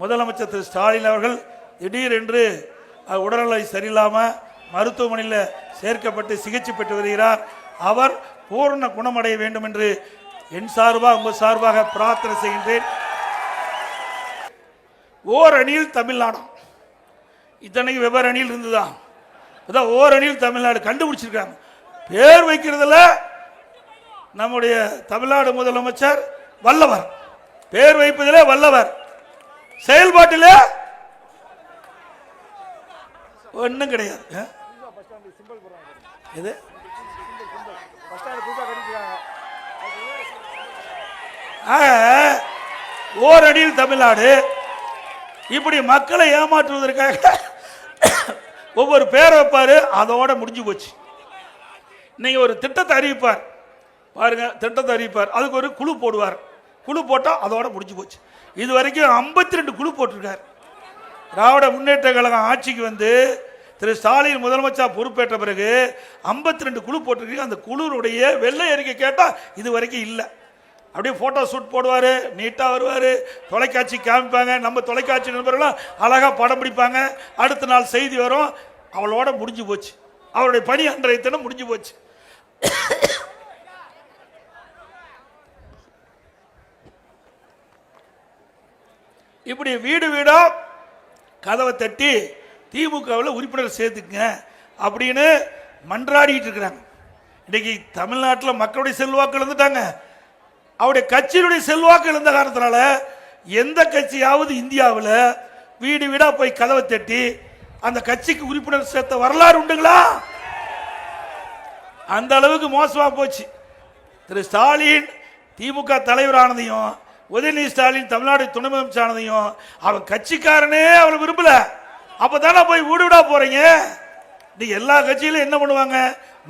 முதலமைச்சர் திரு ஸ்டாலின் அவர்கள் திடீரென்று உடல்நிலை சரியில்லாமல் மருத்துவமனையில் சேர்க்கப்பட்டு சிகிச்சை பெற்று வருகிறார். அவர் பூரண குணமடைய வேண்டும் என்று என் சார்பாக உங்கள் சார்பாக பிரார்த்தனை செய்கின்றேன். ஓர் அணியில் தமிழ்நாடம் இத்தனைக்கு வெவ்வேறு அணியில் இருந்துதான். இதான் ஓர் அணியில் தமிழ்நாடு கண்டுபிடிச்சிருக்காங்க. பேர் வைக்கிறதுல நம்முடைய தமிழ்நாடு முதலமைச்சர் வல்லவர். பேர் வைப்பதிலே வல்லவர். செயல்பாட்டிலே ஒன்றும் கிடையாது. ஆக, ஓரணியில் தமிழ்நாடு இப்படி மக்களை ஏமாற்றுவதற்காக ஒவ்வொரு பேரை வைப்பாரு அதோட முடிஞ்சு போச்சு. நீங்க ஒரு திட்டத்தை அறிவிப்பார். பாருங்க திட்டத்தை அறிவிப்பார். அதுக்கு ஒரு குழு போடுவார். குழு போட்டா அதோட முடிஞ்சு போச்சு. இது வரைக்கும் ஐம்பத்தி ரெண்டு குழு போட்டிருக்கார். திராவிட முன்னேற்ற கழகம் ஆட்சிக்கு வந்து திரு ஸ்டாலின் முதலமைச்சர் பொறுப்பேற்ற பிறகு ஐம்பத்தி ரெண்டு குழு போட்டிருக்கீங்க. அந்த குழுவுடைய வெள்ளை அறிக்கை கேட்டால் இது வரைக்கும் இல்லை. அப்படியே ஃபோட்டோ ஷூட் போடுவார் நீட்டாக வருவார் தொலைக்காட்சி காமிப்பாங்க. நம்ம தொலைக்காட்சி நண்பர்கள்லாம் அழகாக படம் பிடிப்பாங்க. அடுத்த நாள் செய்தி வரும். அவளோட முடிஞ்சு போச்சு. அவருடைய பணி அன்றைய தினம் முடிஞ்சு போச்சு. இப்படி வீடு வீடா கதவை தட்டி திமுகவில் உறுப்பினர் சேர்த்துக்குங்க அப்படின்னு மன்றாடிட்டு இருக்கிறாங்க. இன்னைக்கு தமிழ்நாட்டில் மக்களுடைய செல்வாக்கு இழந்துட்டாங்க அவருடைய கட்சியினுடைய செல்வாக்கு இழந்த காரணத்தினால எந்த கட்சியாவது இந்தியாவில் வீடு வீடாக போய் கதவை தட்டி அந்த கட்சிக்கு உறுப்பினர் சேர்த்த வரலாறு உண்டுங்களா? அந்த அளவுக்கு மோசமாக போச்சு. திரு ஸ்டாலின் திமுக தலைவரானதையும் உதயநிதி ஸ்டாலின் தமிழ்நாடு துணை முதலமைச்சரானதையும் அவன் கட்சிக்காரனே அவளை விரும்பல. அப்பதானே போய் வீடு விடா போறீங்க? நீங்க எல்லா கட்சியிலும் என்ன பண்ணுவாங்க?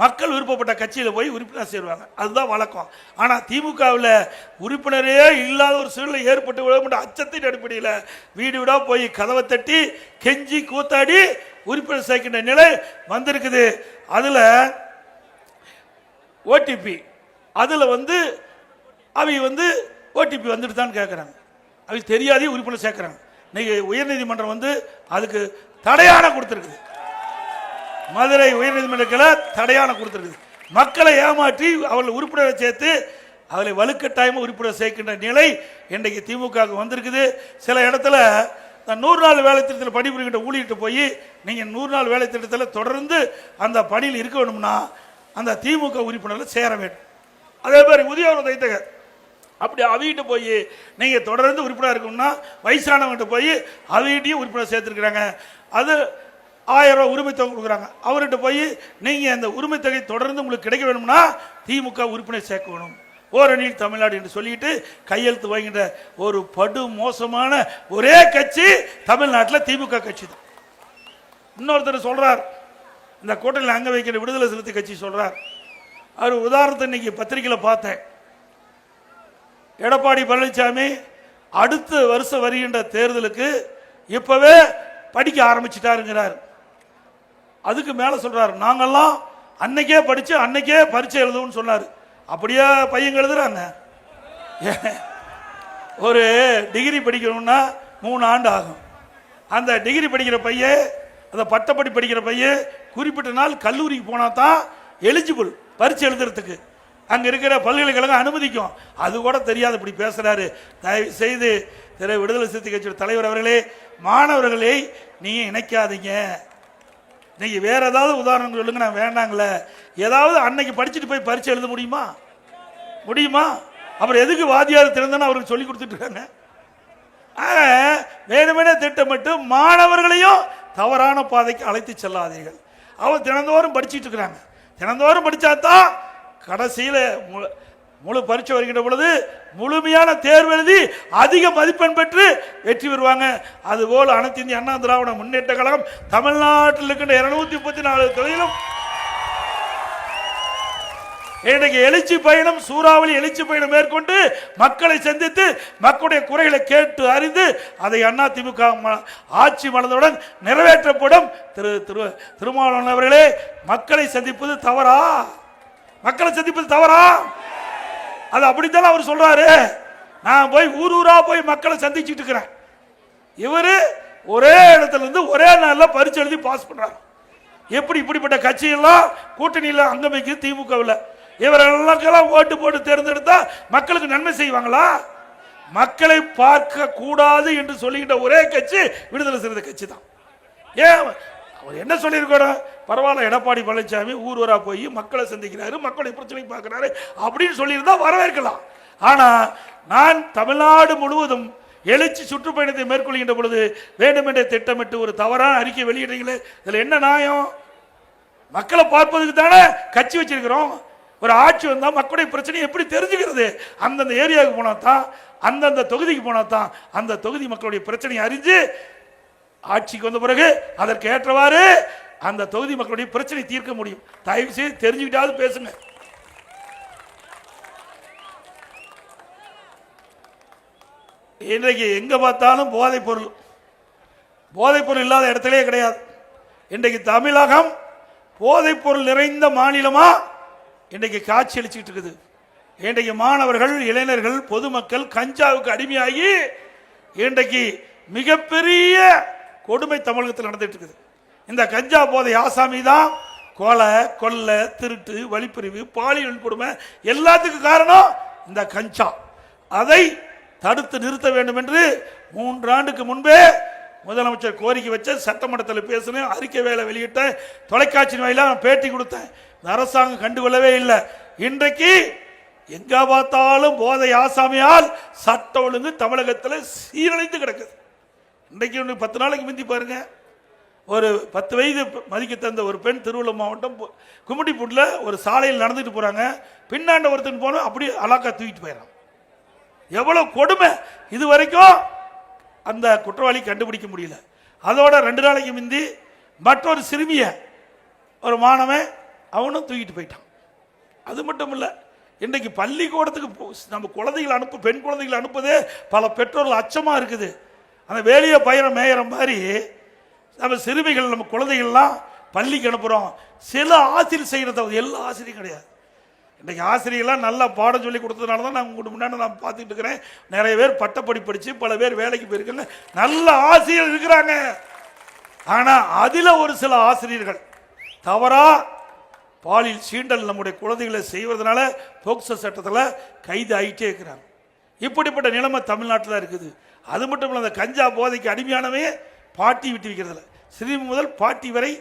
மக்கள் விருப்பப்பட்ட கட்சியில் போய் உறுப்பினர் சேருவாங்க. அதுதான் வழக்கம். ஆனால் திமுகவில் உறுப்பினரே இல்லாத ஒரு சூழ்நிலை ஏற்பட்டு விட அச்சத்தின் அடிப்படையில் வீடு வீடா போய் கதவை தட்டி கெஞ்சி கூத்தாடி உறுப்பினர் சேர்க்கின்ற நிலை வந்திருக்குது. அதில் ஓடிபி அதில் வந்து அவை வந்து ஓடிபி வந்துட்டு தான் கேட்குறாங்க அவங்க தெரியாதே உறுப்பினர் சேர்க்குறாங்க. இன்னைக்கு உயர்நீதிமன்றம் வந்து அதுக்கு தடையான கொடுத்துருக்குது மதுரை உயர்நீதிமன்றத்தில் தடையான கொடுத்துருக்குது மக்களை ஏமாற்றி அவர்கள் உறுப்பினரை சேர்த்து அவளை வலுக்கட்டாயமாக உறுப்பினர் சேர்க்கின்ற நிலை இன்றைக்கு திமுகவுக்கு வந்திருக்குது. சில இடத்துல இந்த நூறு நாள் வேலை திட்டத்தில் பணிபுரிகின்ற ஊழியிட்டு போய் நீங்கள் நூறு நாள் வேலை திட்டத்தில் தொடர்ந்து அந்த பணியில் இருக்க வேணும்னா அந்த திமுக உறுப்பினரில் சேர வேண்டும். அதே மாதிரி முதியோர் தைத்தகர் அப்படி அவகிட்ட போய் நீங்கள் தொடர்ந்து உறுப்பினர் இருக்கணும்னா வயசானவங்கிட்ட போய் அவிகிட்டையும் உறுப்பினர் சேர்த்துருக்குறாங்க. அது ஆயிரம் ரூபா உரிமை தொகை கொடுக்குறாங்க. அவர்கிட்ட போய் நீங்கள் அந்த உரிமை தொகை தொடர்ந்து உங்களுக்கு கிடைக்க வேணும்னா திமுக உறுப்பினர் சேர்க்கணும். ஓரணியில் தமிழ்நாடு என்று சொல்லிட்டு கையெழுத்து வாங்கின்ற ஒரு படு மோசமான ஒரே கட்சி தமிழ்நாட்டில் திமுக கட்சி தான். இன்னொருத்தர் சொல்கிறார் இந்த கூட்டணியில் அங்கே வைக்கிற விடுதலை சிறுத்தை கட்சி சொல்கிறார் அவர் உதாரணத்தை இன்னைக்கு பத்திரிக்கையில் பார்த்தேன். எடப்பாடி பழனிசாமி அடுத்த வருஷம் வருகின்ற தேர்தலுக்கு இப்பவே படிக்க ஆரம்பிச்சிட்டாருங்கிறார். அதுக்கு மேல சொல்றாரு நாங்கெல்லாம் அன்னைக்கே படிச்சு அன்னைக்கே பரீட்சை எழுதுவோம்னு சொன்னார். அப்படியே பையன் எழுதுறாங்க ஒரு டிகிரி படிக்கணும்னா மூணு ஆண்டு ஆகும். அந்த டிகிரி படிக்கிற பையன் அந்த பட்டப்படி படிக்கிற பையன் குறிப்பிட்ட நாள் கல்லூரிக்கு போனா தான் எலிஜிபிள் பரீட்சை எழுதுறதுக்கு. அங்கே இருக்கிற பல்கலைக்கழகம் அனுமதிக்கும். அது கூட தெரியாது இப்படி பேசுகிறாரு தயவு செய்து திரு விடுதலை சிறுத்தை கட்சியோட தலைவர் அவர்களே மாணவர்களை நீங்கள் இணைக்காதீங்க. நீங்கள் வேற ஏதாவது உதாரணம் சொல்லுங்க நான் வேண்டாங்களே ஏதாவது அன்னைக்கு படிச்சுட்டு போய் பரீட்சை எழுத முடியுமா? முடியுமா? அப்புறம் எதுக்கு வாத்தியார் திறந்தன்னு அவருக்கு சொல்லி கொடுத்துட்ருக்காங்க ஆக, வேணுமென திட்டமிட்டு மாணவர்களையும் தவறான பாதைக்கு அழைத்து செல்லாதீர்கள். அவர் தினந்தோறும் படிச்சுட்டு இருக்கிறாங்க. தினந்தோறும் படிச்சாதான் கடைசியில் முழு முழு பரீட்சை வருகின்ற பொழுது முழுமையான தேர்வு எழுதி அதிக மதிப்பெண் பெற்று வெற்றி பெறுவாங்க. அதுபோல் அனைத்து இந்திய அண்ணா திராவிட முன்னேற்ற கழகம் தமிழ்நாட்டில் இருக்கின்ற இருநூத்தி முப்பத்தி நாலு தொழிலும் இன்றைக்கு எழுச்சி பயணம் சூறாவளி எழுச்சி பயணம் மேற்கொண்டு மக்களை சந்தித்து மக்களுடைய குறைகளை கேட்டு அறிந்து அதை அண்ணா திமுக ஆட்சி மலர்ந்தவுடன் நிறைவேற்றப்படும். திரு திரு திருமாவளவன் அவர்களே மக்களை சந்திப்பது தவறா? மக்களை சந்திப்பது தவறா? அது அப்படித்தான் அவர் சொல்றாரு. நான் போய் ஊர் ஊரா போய் மக்களை சந்திச்சுட்டு இருக்கிறேன். இவரு ஒரே இடத்துல இருந்து ஒரே நாளில் பரிச்சு எழுதி பாஸ் பண்றாரு. எப்படி இப்படிப்பட்ட கட்சியெல்லாம் கூட்டணியில் அங்கமைக்கு திமுகவில்? இவரெல்லாம் ஓட்டு போட்டு தேர்ந்தெடுத்தா மக்களுக்கு நன்மை செய்வாங்களா? மக்களை பார்க்க கூடாது என்று சொல்லுகின்ற ஒரே கட்சி விடுதலை சிறுத்தை கட்சி தான் ஏன் அவர் என்ன சொல்லியிருக்கிறோம் பரவாயில்ல எடப்பாடி பழனிசாமி ஊர்வரா போய் மக்களை சந்திக்கிறாரு மக்களுடைய பிரச்சனை பார்க்குறாரு அப்படின்னு சொல்லியிருந்தா வரவேற்கலாம். ஆனால் நான் தமிழ்நாடு முழுவதும் எழுச்சி சுற்றுப்பயணத்தை மேற்கொள்கின்ற பொழுது வேண்டுமென்றே திட்டமிட்டு ஒரு தவறான அறிக்கை வெளியிடுறீங்களே இதில் என்ன நியாயம்? மக்களை பார்ப்பதுக்கு தானே கட்சி வச்சிருக்கிறோம். ஒரு ஆட்சி வந்தால் மக்களுடைய பிரச்சனையை எப்படி தெரிஞ்சுக்கிறது? அந்தந்த ஏரியாவுக்கு போனால் தான் அந்தந்த தொகுதிக்கு போனால் தான் அந்த தொகுதி மக்களுடைய பிரச்சனையை அறிஞ்சு ஆட்சிக்கு வந்த பிறகு அதற்கு ஏற்றவாறு அந்த தொகுதி மக்களுடைய பிரச்சனை தீர்க்க முடியும். தயவு செய்து தெரிஞ்சுக்கிட்டாவது பேசுங்க. இன்றைக்கு எங்க பார்த்தாலும் போதைப் பொருள். போதைப் பொருள் இல்லாத இடத்திலே கிடையாது. இன்றைக்கு தமிழகம் போதைப் பொருள் நிறைந்த மாநிலமா? இன்றைக்கு காட்சி அளிச்சுட்டு இருக்குது. இன்றைக்கு மாணவர்கள் இளைஞர்கள் பொதுமக்கள் கஞ்சாவுக்கு அடிமையாகி இன்றைக்கு மிகப்பெரிய கொடுமை தமிழகத்தில் நடந்துட்டு இருக்குது. இந்த கஞ்சா போதை ஆசாமி தான் கொலை கொள்ளை திருட்டு வழிப்பறிவு பாலியல் கொடுமை எல்லாத்துக்கும் காரணம் இந்த கஞ்சா. அதை தடுத்து நிறுத்த வேண்டும் என்று மூன்றாண்டுக்கு முன்பே முதலமைச்சர் கோரிக்கை வச்ச சட்டமன்றத்தில் பேசினேன் அறிக்கை வேலை வெளியிட்டேன் தொலைக்காட்சி வாயிலாக நான் பேட்டி கொடுத்தேன். அரசாங்கம் கண்டுகொள்ளவே இல்லை. இன்றைக்கு எங்க பார்த்தாலும் போதை ஆசாமியால் சட்ட ஒழுங்கு தமிழகத்தில் சீரழிந்து கிடக்குது. இன்றைக்கு ஒன்று பத்து நாளைக்கு முந்தி பாருங்க. ஒரு பத்து வயது மதிக்க தந்த ஒரு பெண் திருவள்ளூர் மாவட்டம் பு- ஒரு சாலையில் நடந்துட்டு போறாங்க. பின்னாண்ட ஒருத்தன் போனோம் அப்படியே அலாக்கா தூக்கிட்டு போயிடறான். எவ்வளோ கொடுமை. இது வரைக்கும் அந்த குற்றவாளி கண்டுபிடிக்க முடியல. அதோட ரெண்டு நாளைக்கு முந்தி மற்றொரு சிறுமிய ஒரு மாணவன் அவனும் தூக்கிட்டு போயிட்டான். அது மட்டும் இல்லை இன்றைக்கு பள்ளிக்கூடத்துக்கு போ- நம்ம குழந்தைகளை அனுப்பு பெண் குழந்தைகளை அனுப்புதே பல பெற்றோர்கள் அச்சமாக இருக்குது. அந்த வேலையை பயிர மேயிற மாதிரி நம்ம சிறுமிகள் நம்ம குழந்தைகள்லாம் பள்ளிக்கு அனுப்புகிறோம் சில ஆசிரியர் செய்கிற தவிர எல்லா ஆசிரியரும் கிடையாது. இன்றைக்கி ஆசிரியர்லாம் நல்லா பாடம் சொல்லி கொடுத்ததுனால தான் நான் உங்களுக்கு முன்னாடி நான் பார்த்துட்டு இருக்கிறேன். நிறைய பேர் பட்டப்படி படித்து பல பேர் வேலைக்கு போயிருக்கல நல்ல ஆசிரியர் இருக்கிறாங்க. ஆனால் அதில் ஒரு சில ஆசிரியர்கள் தவறாக பாலியல் சீண்டல் நம்முடைய குழந்தைகளை செய்வதனால போக்சோ சட்டத்தில் கைது ஆகிட்டே இருக்கிறாங்க. இப்படிப்பட்ட நிலைமை தமிழ்நாட்டில் இருக்குது. அது மட்டும் இல்லை அந்த கஞ்சா போதைக்கு அடிமையானவே பாட்டி விட்டு வைக்கிறதில்ல சிறுமி முதல் பாட்டி வரை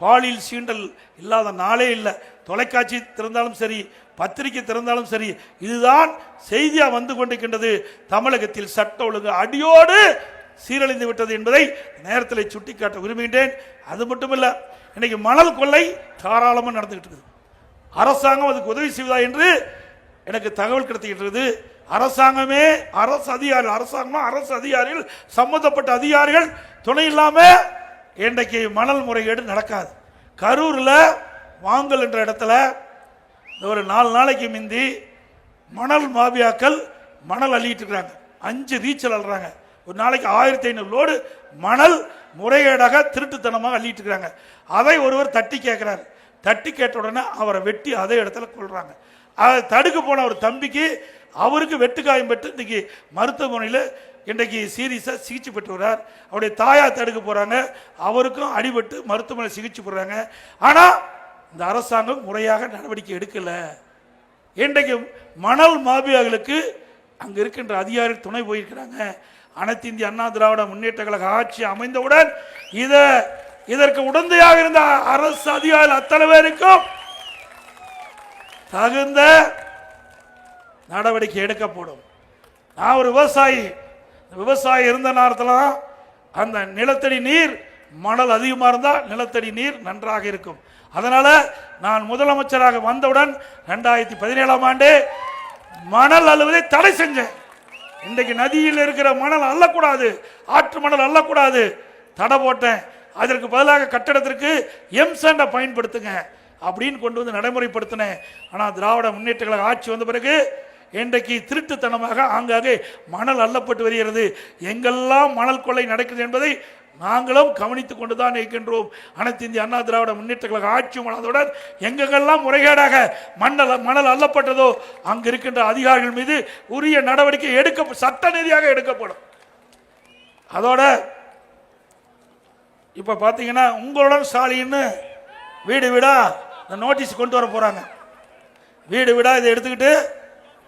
பாலியல் சீண்டல் இல்லாத நாளே இல்லை. தொலைக்காட்சி திறந்தாலும் சரி பத்திரிகை திறந்தாலும் சரி இதுதான் செய்தியாக வந்து கொண்டிருக்கின்றது. தமிழகத்தில் சட்ட ஒழுங்கு அடியோடு சீரழிந்து விட்டது என்பதை நேரத்தில் சுட்டிக்காட்ட விரும்புகின்றேன். அது மட்டுமல்ல இன்னைக்கு மணல் கொள்ளை தாராளமாக நடந்துகிட்டு இருக்குது. அரசாங்கம் அதுக்கு உதவி செய்வதா என்று எனக்கு தகவல் கிடைத்துக்கிட்டு அரசாங்கமே அரசு அதிகாரி அரசாங்கம் அரசு அதிகாரிகள் சம்பந்தப்பட்ட அதிகாரிகள் துணை இல்லாம இன்றைக்கு மணல் முறைகேடு நடக்காது. கரூரில் வாங்கல் என்ற இடத்துல இந்த ஒரு நாலு நாளைக்கு முந்தி மணல் மாபியாக்கள் மணல் அள்ளிட்டு இருக்கிறாங்க. அஞ்சு ரீச்சல் அள்ளுறாங்க. ஒரு நாளைக்கு ஆயிரத்தி ஐநூறு லோடு மணல் முறைகேடாக திருட்டுத்தனமாக அள்ளிட்டு இருக்கிறாங்க. அதை ஒருவர் தட்டி கேட்குறாரு. தட்டி கேட்ட உடனே அவரை வெட்டி அதே இடத்துல கொள்றாங்க அதை தடுக்க போன ஒரு தம்பிக்கு அவருக்கு வெட்டுக்காயம் பெற்று இன்னைக்கு மருத்துவமனையில் இன்றைக்கு சீரியஸாக சிகிச்சை பெற்று வர்றார். அவருடைய தாயார் தடுக்க போகிறாங்க அவருக்கும் அடிபட்டு மருத்துவமனை சிகிச்சை போடுறாங்க ஆனால் இந்த அரசாங்கம் முறையாக நடவடிக்கை எடுக்கலை. இன்றைக்கு மணல் மாபியாக்களுக்கு அங்கே இருக்கின்ற அதிகாரிகள் துணை போயிருக்கிறாங்க. அனைத்து இந்திய அண்ணா திராவிட முன்னேற்ற கழக ஆட்சி அமைந்தவுடன் இதை இதற்கு உடந்தையாக இருந்த அரசு அதிகாரிகள் அத்தனை பேருக்கும் தகுந்த நடவடிக்கை எடுக்கப்படும். நான் ஒரு விவசாயி. விவசாயி இருந்த நேரத்தில் தான் அந்த நிலத்தடி நீர் மணல் அதிகமாக இருந்தால் நிலத்தடி நீர் நன்றாக இருக்கும். அதனால் நான் முதலமைச்சராக வந்தவுடன் ரெண்டாயிரத்தி பதினேழாம் ஆண்டு மணல் அழுவதை தடை செஞ்சேன். இன்றைக்கு நதியில் இருக்கிற மணல் அள்ளக்கூடாது ஆற்று மணல் அள்ளக்கூடாது. தடை போட்டேன். அதற்கு பதிலாக கட்டடத்திற்கு எம்சண்டை பயன்படுத்துங்க அப்படின்னு கொண்டு வந்து நடைமுறைப்படுத்தினேன். ஆனால் திராவிட முன்னேற்ற கழக ஆட்சி வந்த பிறகு இன்றைக்கு திருட்டுத்தனமாக ஆங்காங்கே மணல் அள்ளப்பட்டு வருகிறது. எங்கெல்லாம் மணல் கொள்ளை நடக்கிறது என்பதை நாங்களும் கவனித்துக் கொண்டுதான் இருக்கின்றோம். அனைத்து இந்திய அண்ணா திராவிட முன்னேற்ற கழக ஆட்சி மனதுடன் எங்கெல்லாம் முறைகேடாக மண்ணல் மணல் அள்ளப்பட்டதோ அங்கு இருக்கின்ற அதிகாரிகள் மீது உரிய நடவடிக்கை எடுக்க சட்ட ரீதியாக எடுக்கப்படும். அதோட இப்போ பார்த்தீங்கன்னா உங்களுடன் ஸ்டாலின்னு வீடு வீடா இந்த நோட்டீஸ் கொண்டு வர போகிறாங்க வீடு வீடா இதை எடுத்துக்கிட்டு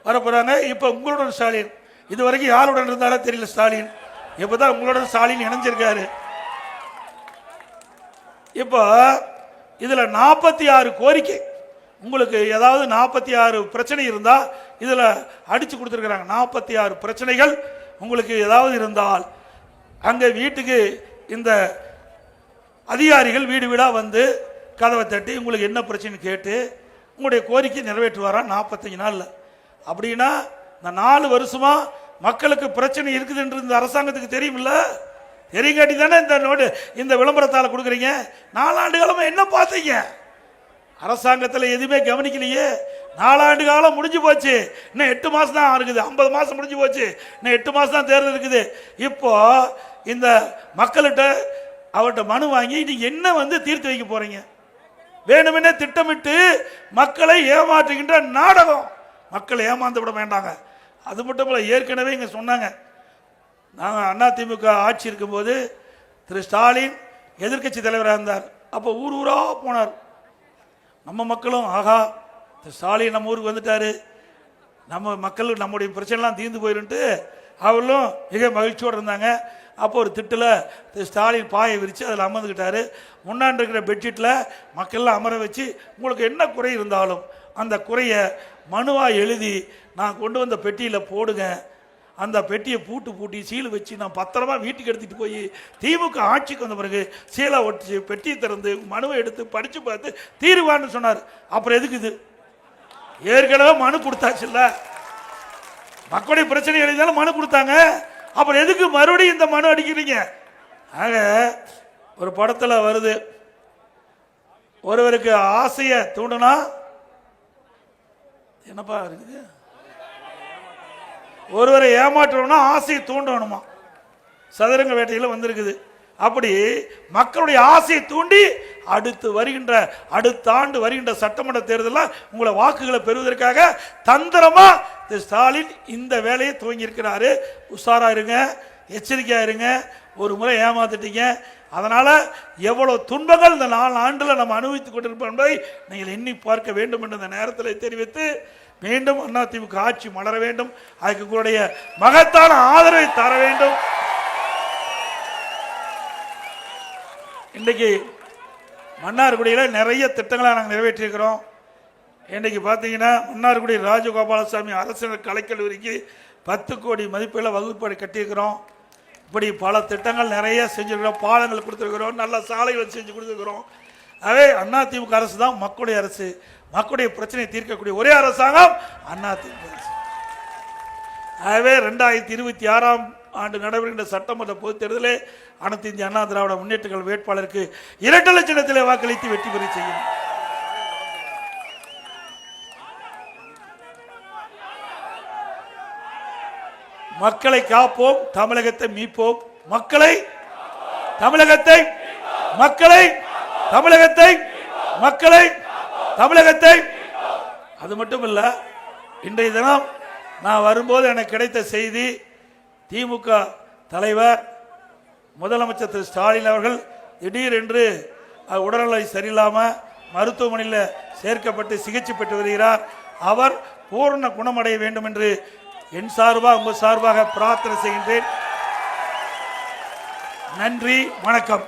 வரப்போகிறாங்க இப்போ உங்களுடன் ஸ்டாலின். இது வரைக்கும் யாருடன் இருந்தாலும் தெரியல ஸ்டாலின். இப்போ தான் உங்களுடன் ஸ்டாலின் இணைஞ்சிருக்காரு. இப்போ இதில் நாற்பத்தி ஆறு கோரிக்கை. உங்களுக்கு ஏதாவது நாற்பத்தி ஆறு பிரச்சனை இருந்தால் இதில் அடித்து கொடுத்துருக்குறாங்க. நாற்பத்தி ஆறு பிரச்சனைகள் உங்களுக்கு ஏதாவது இருந்தால் அங்கே வீட்டுக்கு இந்த அதிகாரிகள் வீடு வீடாக வந்து கதவை தட்டி உங்களுக்கு என்ன பிரச்சனை கேட்டு உங்களுடைய கோரிக்கை நிறைவேற்றுவாரா? நாற்பத்தஞ்சு நாளில். அப்படின்னா இந்த நாலு வருஷமா மக்களுக்கு பிரச்சனை இருக்குதுன்றது இந்த அரசாங்கத்துக்கு தெரியுமில்ல? தெரியுங்காட்டி தானே இந்த நோட்டு இந்த விளம்பரத்தால் கொடுக்குறீங்க? நாலாண்டு காலமாக என்ன பார்த்தீங்க? அரசாங்கத்தில் எதுவுமே கவனிக்கலையே. நாலாண்டு காலம் முடிஞ்சு போச்சு. இன்னும் எட்டு மாதம் தான் இருக்குது. ஐம்பது மாதம் முடிஞ்சு போச்சு. இன்னும் எட்டு மாதம் தான் தேர்தல் இருக்குது. இப்போ இந்த மக்கள்கிட்ட அவர்கிட்ட மனு வாங்கி நீங்கள் என்ன வந்து தீர்த்து வைக்க போகிறீங்க வேணுமெனே திட்டமிட்டு மக்களை ஏமாற்றுகின்ற நாடகம். மக்களை ஏமாந்து விட வேண்டாங்க. அது மட்டும் இல்லை ஏற்கனவே இங்கே சொன்னாங்க. நாங்கள் அதிமுக ஆட்சி இருக்கும்போது திரு ஸ்டாலின் எதிர்க்கட்சி தலைவராக இருந்தார். அப்போ ஊர் ஊராக போனார். நம்ம மக்களும் ஆகா திரு ஸ்டாலின் நம்ம ஊருக்கு வந்துட்டாரு. நம்ம மக்கள் நம்முடைய பிரச்சனைலாம் தீர்ந்து போயிருன்ட்டு அவர்களும் மிக மகிழ்ச்சியோடு இருந்தாங்க. அப்போ ஒரு திட்டில் திரு ஸ்டாலின் பாயை விரித்து அதில் அமர்ந்துக்கிட்டார் முன்னாடி இருக்கிற பெட்ஷீட்டில் மக்கள்லாம் அமர வச்சு உங்களுக்கு என்ன குறை இருந்தாலும் அந்த குறையை மனுவாக எழுதி நான் கொண்டு வந்த பெட்டியில் போடுங்க. அந்த பெட்டியை பூட்டு பூட்டி சீல் வச்சு நான் பத்திரமா வீட்டுக்கு எடுத்துகிட்டு போய் திமுக ஆட்சிக்கு வந்த பிறகு சீலை ஒட்டிச்சு பெட்டியை திறந்து மனுவை எடுத்து படித்து பார்த்து தீருவான்னு சொன்னார். அப்புறம் எதுக்கு இது? ஏற்கனவே மனு கொடுத்தாச்சுல்ல. மக்களுடைய பிரச்சனை எழுதினாலும் மனு கொடுத்தாங்க. அப்புறம் எதுக்கு மறுபடியும் இந்த மனு அடிக்கிறீங்க? ஆக ஒரு படத்தில் வருது. ஒருவருக்கு ஆசையை தூண்டுனா என்னப்பா இருக்குது ஒருவரை ஏமாற்றணும்னா ஆசையை தூண்டணுமா? சதுரங்க வேட்டையில் வந்திருக்குது. அப்படி மக்களுடைய ஆசையை தூண்டி அடுத்து வருகின்ற அடுத்த ஆண்டு வருகின்ற சட்டமன்ற தேர்தலில் உங்களை வாக்குகளை பெறுவதற்காக தந்திரமா திரு ஸ்டாலின் இந்த வேலையை துவங்கியிருக்கிறாரு. உஷாரா இருங்க எச்சரிக்கையா இருங்க ஒரு முறை ஏமாத்திட்டீங்க. அதனால எவ்வளவு துன்பங்கள் இந்த நாலு ஆண்டில் நம்ம அனுபவித்துக் கொண்டிருப்போம் என்பதை நீங்கள் எண்ணி பார்க்க வேண்டும் என்ற நேரத்தில் தெரிவித்து மீண்டும் அதிமுக ஆட்சி மலர வேண்டும். அதுக்கு உங்களுடைய மகத்தான ஆதரவை தர வேண்டும். இன்றைக்கு மன்னார்குடியில் நிறைய திட்டங்களை நாங்கள் நிறைவேற்றியிருக்கிறோம். இன்றைக்கு பார்த்தீங்கன்னா மன்னார்குடி ராஜகோபாலசாமி அரசு கலைக்கல்லூரிக்கு பத்து கோடி மதிப்பில் வகுப்பாடு கட்டியிருக்கிறோம். இப்படி பல திட்டங்கள் நிறைய செஞ்சுருக்கிறோம். பாலங்கள் கொடுத்துருக்குறோம். நல்ல சாலைகள் செஞ்சு கொடுத்துருக்குறோம். அதே அதிமுக அரசு தான் மக்களுடைய அரசு. மக்களுடைய பிரச்சனையை தீர்க்கக்கூடிய ஒரே அரசாங்கம் அதிமுக அரசு. ஆகவே ரெண்டாயிரத்தி இருபத்தி ஆறாம் ஆண்டு நடைபெறுகின்ற சட்டமன்ற பொதுத் தேர்தலில் அனைத்து இந்திய அண்ணா திராவிட முன்னேற்றங்கள் வேட்பாளருக்கு இரண்டு லட்சத்திலே வாக்களித்து வெற்றி பெற செய்யும். மக்களை காப்போம் தமிழகத்தை மீட்போம். மக்களை தமிழகத்தை மக்களை தமிழகத்தை மக்களை தமிழகத்தை அது மட்டும் இல்ல இன்றைய தினம் நான் வரும்போது எனக்கு கிடைத்த செய்தி திமுக தலைவர் முதலமைச்சர் திரு ஸ்டாலின் அவர்கள் திடீரென்று உடல்நிலை சரியில்லாமல் மருத்துவமனையில் சேர்க்கப்பட்டு சிகிச்சை பெற்று வருகிறார். அவர் பூரண குணமடைய வேண்டும் என்று என் சார்பாக உங்கள் சார்பாக பிரார்த்தனை செய்கின்றேன். நன்றி வணக்கம்.